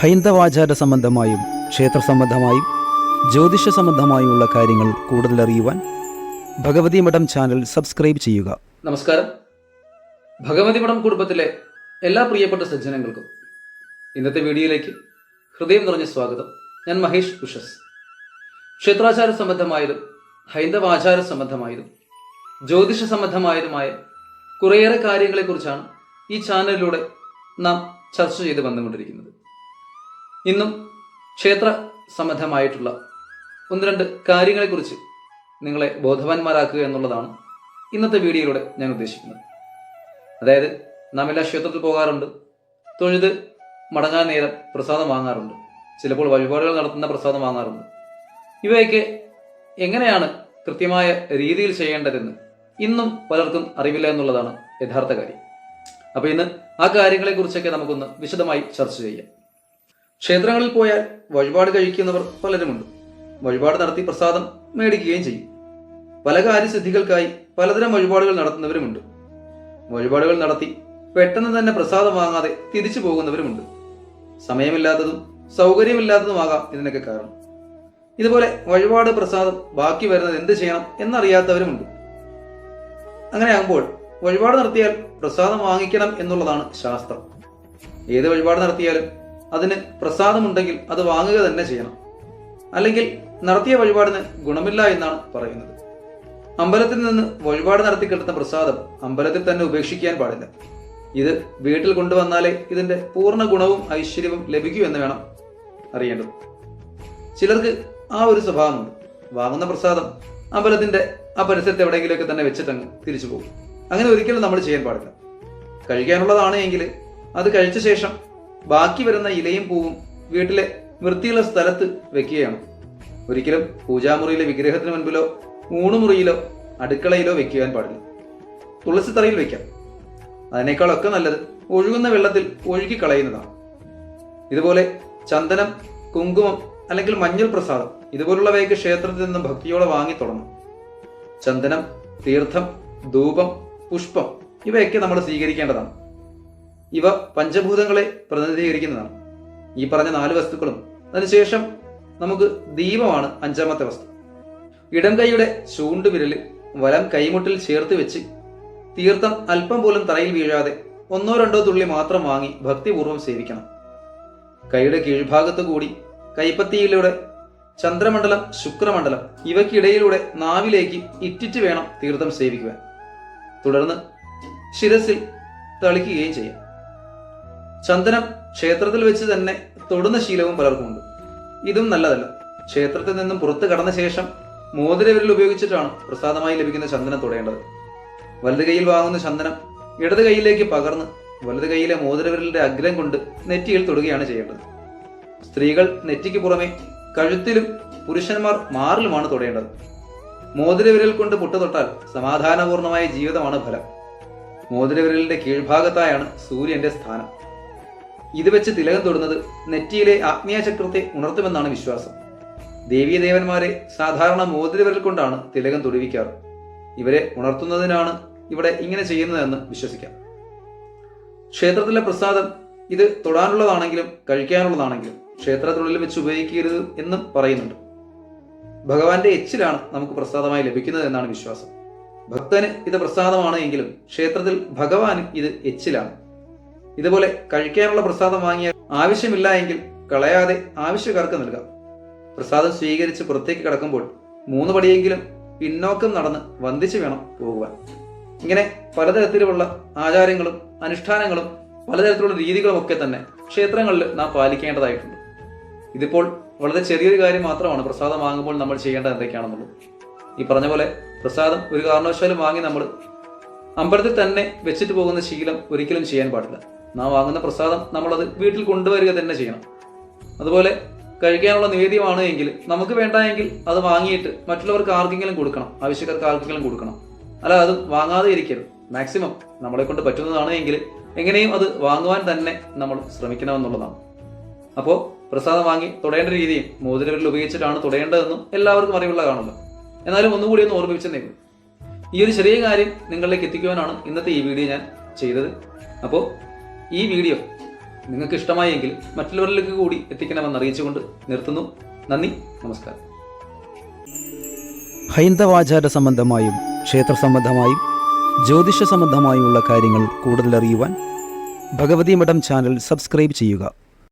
ഹൈന്ദവാചാര സംബന്ധമായും ക്ഷേത്ര സംബന്ധമായും ജ്യോതിഷ സംബന്ധമായുമുള്ള കാര്യങ്ങൾ കൂടുതൽ അറിയുവാൻ ഭഗവതി മഠം ചാനൽ സബ്സ്ക്രൈബ് ചെയ്യുക. നമസ്കാരം. ഭഗവതി മഠം കുടുംബത്തിലെ എല്ലാ പ്രിയപ്പെട്ട സജ്ജനങ്ങൾക്കും ഇന്നത്തെ വീഡിയോയിലേക്ക് ഹൃദയം നിറഞ്ഞ സ്വാഗതം. ഞാൻ മഹേഷ് ഉഷസ്. ക്ഷേത്രാചാര സംബന്ധമായതും ഹൈന്ദവാചാര സംബന്ധമായതും ജ്യോതിഷ സംബന്ധമായതുമായ കുറേയേറെ കാര്യങ്ങളെക്കുറിച്ചാണ് ഈ ചാനലിലൂടെ നാം ചർച്ച ചെയ്ത് വന്നുകൊണ്ടിരിക്കുന്നത്. ഇന്നും ക്ഷേത്ര സംബന്ധമായിട്ടുള്ള ഒന്ന് രണ്ട് കാര്യങ്ങളെക്കുറിച്ച് നിങ്ങളെ ബോധവാന്മാരാക്കുക എന്നുള്ളതാണ് ഇന്നത്തെ വീഡിയോയിലൂടെ ഞാൻ ഉദ്ദേശിക്കുന്നത്. അതായത് നാം എല്ലാ ക്ഷേത്രത്തിൽ പോകാറുണ്ട് തൊഴുത് മടങ്ങാൻ നേരം പ്രസാദം വാങ്ങാറുണ്ട് ചിലപ്പോൾ വഴിപാടുകൾ നടത്തുന്ന പ്രസാദം വാങ്ങാറുണ്ട്. ഇവയൊക്കെ എങ്ങനെയാണ് കൃത്യമായ രീതിയിൽ ചെയ്യേണ്ടതെന്ന് ഇന്നും പലർക്കും അറിവില്ല എന്നുള്ളതാണ് യഥാർത്ഥ കാര്യം. അപ്പോൾ ഇന്ന് ആ കാര്യങ്ങളെക്കുറിച്ചൊക്കെ നമുക്കൊന്ന് വിശദമായി ചർച്ച ചെയ്യാം. ക്ഷേത്രങ്ങളിൽ പോയാൽ വഴിപാട് കഴിക്കുന്നവർ പലരുമുണ്ട്. വഴിപാട് നടത്തി പ്രസാദം മേടിക്കുകയും ചെയ്യും. പല കാര്യസിദ്ധികൾക്കായി പലതരം വഴിപാടുകൾ നടത്തുന്നവരുമുണ്ട്. വഴിപാടുകൾ നടത്തി പെട്ടെന്ന് തന്നെ പ്രസാദം വാങ്ങാതെ തിരിച്ചു പോകുന്നവരുമുണ്ട്. സമയമില്ലാത്തതും സൗകര്യമില്ലാത്തതുമാകാം ഇതിനൊക്കെ കാരണം. ഇതുപോലെ വഴിപാട് പ്രസാദം ബാക്കി വരുന്നത് എന്ത് ചെയ്യണം എന്നറിയാത്തവരുമുണ്ട്. അങ്ങനെയാകുമ്പോൾ വഴിപാട് നടത്തിയാൽ പ്രസാദം വാങ്ങിക്കണം എന്നുള്ളതാണ് ശാസ്ത്രം. ഏത് വഴിപാട് നടത്തിയാലും അതിന് പ്രസാദമുണ്ടെങ്കിൽ അത് വാങ്ങുക തന്നെ ചെയ്യണം. അല്ലെങ്കിൽ നടത്തിയ വഴിപാടിന് ഗുണമില്ല എന്നാണ് പറയുന്നത്. അമ്പലത്തിൽ നിന്ന് വഴിപാട് നടത്തി കിട്ടുന്ന പ്രസാദം അമ്പലത്തിൽ തന്നെ ഉപേക്ഷിക്കാൻ പാടില്ല. ഇത് വീട്ടിൽ കൊണ്ടുവന്നാലേ ഇതിന്റെ പൂർണ ഗുണവും ഐശ്വര്യവും ലഭിക്കൂ എന്ന് വേണം അറിയേണ്ടത്. ചിലർക്ക് ആ ഒരു സ്വഭാവമുണ്ട്. വാങ്ങുന്ന പ്രസാദം അമ്പലത്തിന്റെ ആ പരിസരത്ത് എവിടെയെങ്കിലുമൊക്കെ തന്നെ വെച്ചിട്ടങ്ങ് തിരിച്ചു പോകും. അങ്ങനെ ഒരിക്കലും നമ്മൾ ചെയ്യാൻ പാടില്ല. കഴിക്കാനുള്ളതാണ് എങ്കിൽ അത് കഴിച്ച ശേഷം ബാക്കി വരുന്ന ഇലയും പൂവും വീട്ടിലെ വൃത്തിയുള്ള സ്ഥലത്ത് വെക്കുകയാണ്. ഒരിക്കലും പൂജാമുറിയിലെ വിഗ്രഹത്തിന് മുൻപിലോ ഊണുമുറിയിലോ അടുക്കളയിലോ വെക്കുവാൻ പാടില്ല. തുളസി തറയിൽ വെക്കാം. അതിനേക്കാളൊക്കെ നല്ലത് ഒഴുകുന്ന വെള്ളത്തിൽ ഒഴുകി കളയുന്നതാണ് ഇതുപോലെ ചന്ദനം കുങ്കുമം അല്ലെങ്കിൽ മഞ്ഞൾ പ്രസാദം ഇതുപോലുള്ളവയൊക്കെ ക്ഷേത്രത്തിൽ നിന്ന് ഭക്തിയോടെ വാങ്ങി തുടങ്ങും. ചന്ദനം തീർത്ഥം ധൂപം പുഷ്പം ഇവയൊക്കെ നമ്മൾ സ്വീകരിക്കേണ്ടതാണ്. ഇവ പഞ്ചഭൂതങ്ങളെ പ്രതിനിധീകരിക്കുന്നതാണ്. ഈ പറഞ്ഞ നാല് വസ്തുക്കളും അതിനുശേഷം നമുക്ക് ദീപമാണ് അഞ്ചാമത്തെ വസ്തു. ഇടം കൈയുടെ ചൂണ്ടുവിരൽ വലം കൈമുട്ടിൽ ചേർത്ത് വെച്ച് തീർത്ഥം അല്പം പോലും തറയിൽ വീഴാതെ ഒന്നോ രണ്ടോ തുള്ളി മാത്രം വാങ്ങി ഭക്തിപൂർവം സേവിക്കണം. കൈയുടെ കീഴ്ഭാഗത്തു കൂടി കൈപ്പത്തിയിലൂടെ ചന്ദ്രമണ്ഡലം ശുക്രമണ്ഡലം ഇവയ്ക്കിടയിലൂടെ നാവിലേക്ക് ഇറ്റിറ്റ് വേണം തീർത്ഥം സേവിക്കുവാൻ. തുടർന്ന് ശിരസിൽ തളിക്കുകയും ചെയ്യാം. ചന്ദനം ക്ഷേത്രത്തിൽ വെച്ച് തന്നെ തൊടുന്ന ശീലവും പലർക്കുമുണ്ട്. ഇതും നല്ലതല്ല. ക്ഷേത്രത്തിൽ നിന്നും പുറത്തു കടന്ന ശേഷം മോതിരവിരൽ ഉപയോഗിച്ചിട്ടാണ് പ്രസാദമായി ലഭിക്കുന്ന ചന്ദനം തൊടേണ്ടത്. വലത് കൈയിൽ വാങ്ങുന്ന ചന്ദനം ഇടത് കൈയിലേക്ക് പകർന്ന് വലത് കൈയിലെ മോതിരവിരലിന്റെ അഗ്രം കൊണ്ട് നെറ്റിയിൽ തൊടുകയാണ് ചെയ്യേണ്ടത്. സ്ത്രീകൾ നെറ്റിക്ക് പുറമെ കഴുത്തിലും പുരുഷന്മാർ മാറിലുമാണ് തൊടേണ്ടത്. മോതിരവിരൽ കൊണ്ട് പൊട്ടു തൊട്ടാൽ സമാധാനപൂർണമായ ജീവിതമാണ് ഫലം. മോതിരവിരലിന്റെ കീഴ്ഭാഗത്തായാണ് സൂര്യന്റെ സ്ഥാനം. ഇത് വെച്ച് തിലകം തൊടുന്നത് നെറ്റിയിലെ ആത്മീയ ചക്രത്തെ ഉണർത്തുമെന്നാണ് വിശ്വാസം. ദേവീദേവന്മാരെ സാധാരണ മോതിരവിരൽ കൊണ്ടാണ് തിലകം തൊടുവിക്കാറ്. ഇവരെ ഉണർത്തുന്നതിനാണ് ഇവിടെ ഇങ്ങനെ ചെയ്യുന്നതെന്ന് വിശ്വസിക്കാം. ക്ഷേത്രത്തിലെ പ്രസാദം ഇത് തൊടാനുള്ളതാണെങ്കിലും കഴിക്കാനുള്ളതാണെങ്കിലും ക്ഷേത്രത്തിനുള്ളിൽ വെച്ച് ഉപയോഗിക്കരുത് എന്നും പറയുന്നുണ്ട്. ഭഗവാന്റെ എച്ചിലാണ് നമുക്ക് പ്രസാദമായി ലഭിക്കുന്നത് എന്നാണ് വിശ്വാസം. ഭക്തന് ഇത് പ്രസാദമാണ് എങ്കിലും ക്ഷേത്രത്തിൽ ഭഗവാൻ ഇത് എച്ചിലാണ്. ഇതുപോലെ കഴിക്കാനുള്ള പ്രസാദം വാങ്ങിയാൽ ആവശ്യമില്ല എങ്കിൽ കളയാതെ ആവശ്യക്കാർക്ക് നൽകാം. പ്രസാദം സ്വീകരിച്ച് പുറത്തേക്ക് കടക്കുമ്പോൾ മൂന്ന് പടിയെങ്കിലും പിന്നോക്കം നടന്ന് വന്ദിച്ച് വേണം പോകുവാൻ. ഇങ്ങനെ പലതരത്തിലുള്ള ആചാരങ്ങളും അനുഷ്ഠാനങ്ങളും പലതരത്തിലുള്ള രീതികളും ഒക്കെ തന്നെ ക്ഷേത്രങ്ങളിൽ നാം പാലിക്കേണ്ടതായിട്ടുണ്ട്. ഇതിപ്പോൾ വളരെ ചെറിയൊരു കാര്യം മാത്രമാണ് പ്രസാദം വാങ്ങുമ്പോൾ നമ്മൾ ചെയ്യേണ്ടത് എന്തൊക്കെയാണെന്നുള്ളത്. ഈ പറഞ്ഞ പോലെ പ്രസാദം ഒരു കാരണവശാലും വാങ്ങി നമ്മൾ അമ്പലത്തിൽ തന്നെ വെച്ചിട്ട് പോകുന്ന ശീലം ഒരിക്കലും ചെയ്യാൻ പാടില്ല. നാം വാങ്ങുന്ന പ്രസാദം നമ്മളത് വീട്ടിൽ കൊണ്ടുവരിക തന്നെ ചെയ്യണം. അതുപോലെ കഴിക്കാനുള്ള നിവേദ്യമാണ് എങ്കിൽ നമുക്ക് വേണ്ട എങ്കിൽ അത് വാങ്ങിയിട്ട് മറ്റുള്ളവർക്ക് ആർക്കെങ്കിലും കൊടുക്കണം. ആവശ്യക്കാർക്ക് ആർക്കെങ്കിലും കൊടുക്കണം. അല്ല അത് വാങ്ങാതെ ഇരിക്കരുത്. മാക്സിമം നമ്മളെ കൊണ്ട് പറ്റുന്നതാണ് എങ്കിൽ എങ്ങനെയും അത് വാങ്ങുവാൻ തന്നെ നമ്മൾ ശ്രമിക്കണമെന്നുള്ളതാണ്. അപ്പോൾ പ്രസാദം വാങ്ങി തുടയേണ്ട രീതിയും മോതിരവിരൽ ഉപയോഗിച്ചിട്ടാണ് തുടയേണ്ടതെന്നും എല്ലാവർക്കും അറിവുള്ള കാണുമല്ലോ എന്നാലും ഒന്നുകൂടി ഒന്ന് ഓർമ്മിപ്പിച്ചെന്നേക്കും. ഈ ഒരു ചെറിയ കാര്യം നിങ്ങളിലേക്ക് എത്തിക്കുവാനാണ് ഇന്നത്തെ ഈ വീഡിയോ ഞാൻ ചെയ്തത്. അപ്പോൾ ഈ വീഡിയോ നിങ്ങൾക്ക് ഇഷ്ടമായെങ്കിൽ മറ്റുള്ളവരിലേക്ക് കൂടി എത്തിക്കണമെന്ന് അറിയിച്ചുകൊണ്ട് നിർത്തുന്നു. നന്ദി നമസ്കാരം. ഹൈന്ദവാചാര സംബന്ധമായും ക്ഷേത്ര സംബന്ധമായും ജ്യോതിഷ സംബന്ധമായുമുള്ള കാര്യങ്ങൾ കൂടുതൽ അറിയുവാൻ ഭഗവതി മഠം ചാനൽ സബ്സ്ക്രൈബ് ചെയ്യുക.